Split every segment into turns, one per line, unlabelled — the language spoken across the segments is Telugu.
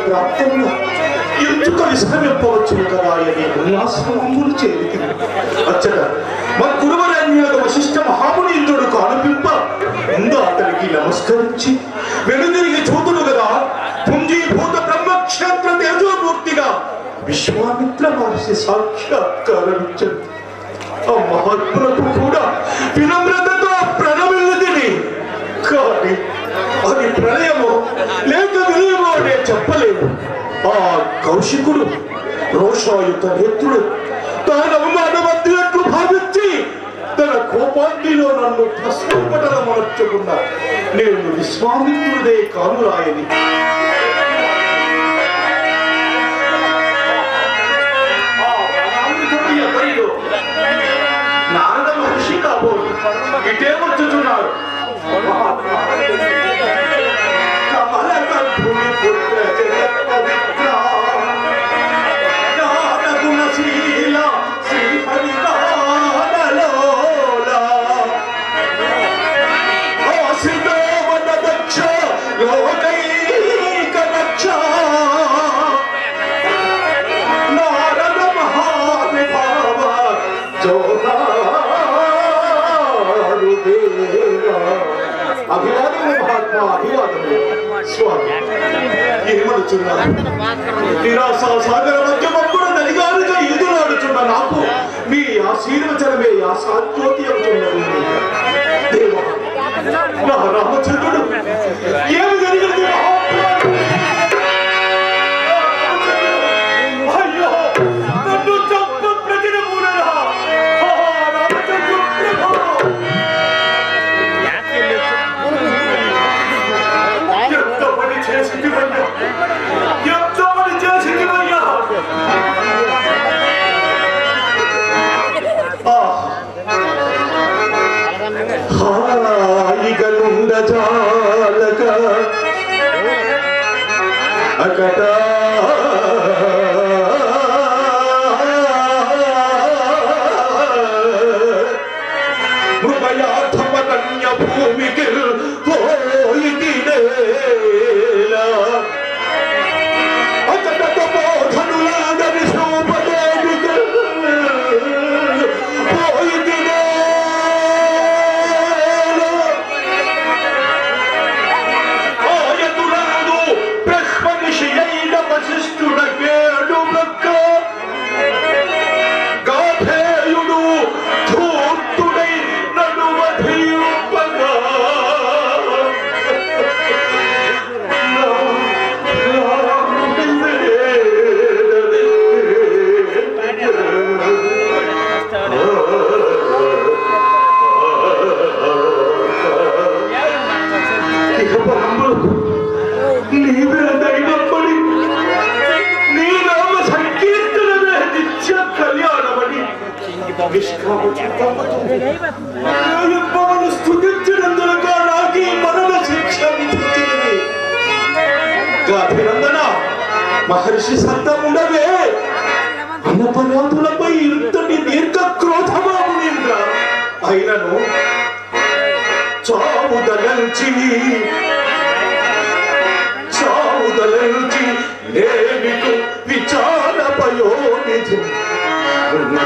ప్రాప్తంగా నది ప్రాప్తంలో ఎందుకు విశ్రమింపవచ్చును కదా అని ఉల్లాసములు చేతి అచ్చట మన కురువరణ్యాగ వశిష్ఠ మహామునీంద్రుడు కానుపింప ముందు అతనికి నమస్కరించి వెనుదిరిగి చూతుడు కదా పుంజీభూత బ్రహ్మక్షేత్ర తేజోమూర్తిగా విశ్వామిత్ర మహర్షి సాక్షాత్కారం ఇచ్చింది ఆ మహాత్ములకు కూడా వినమ్రతతో ప్రణమిల్లు తిని కానీ అది ప్రళయము చెప్పలేదు. ఆ కౌశికుడు రోషాయుత నేత్రుడు తాను అవమానమద్దినట్లు భావించి తన కోపాగ్నిలో నన్ను భస్మపటల మార్చుకున్నా నేను విశ్వామిత్రుడే కానురాయని రాయని ఏమనుచున్నారు నిరాశ సాగర మధ్యమప్పుడు నదిగారుగా ఎదురాడుచున్న నాకు మీ ఆశీర్వచనమే ఆశాజ్యోతి అవుతున్నది మృగయాథమరణ్య భూమికి పోయిటినేలా అభినందన. మహర్షి సంతముండవే అనపరాధులపై ఇంతటి దీర్ఘ క్రోధమా క్రోధమామునింద్ర అయినను చావుదలంచి చావుదలంచి నేమికు విచార పయోనిధి ఉండలేదు నా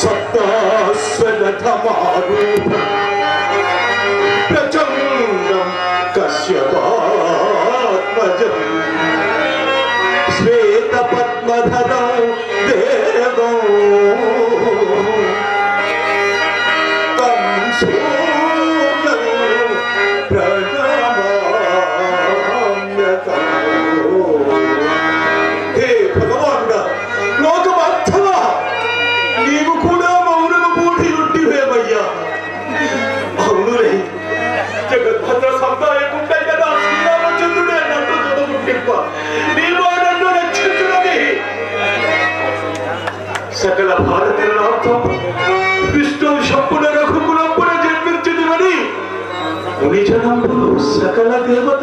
సప్తాసన ధమారూపం ప్రచండ সকল ভারতের অর্থ বিষ্ণু সম্পূর্ণ রকম পরে জন্মের চিত্রী দেবত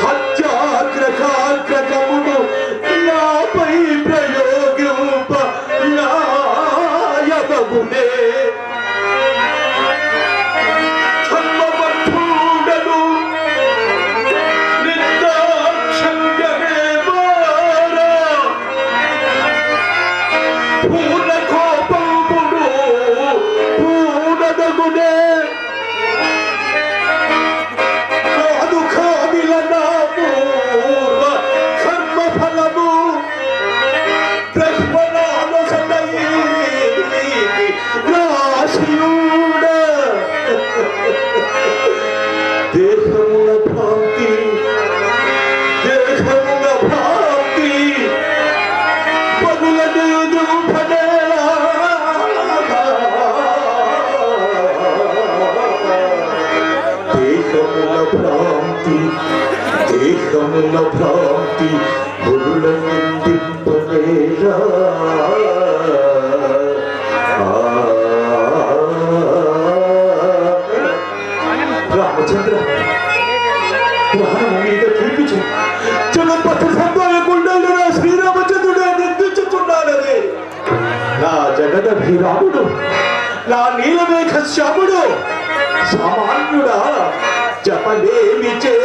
me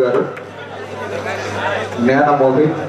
గారు. జ్ఞాన మోహిత్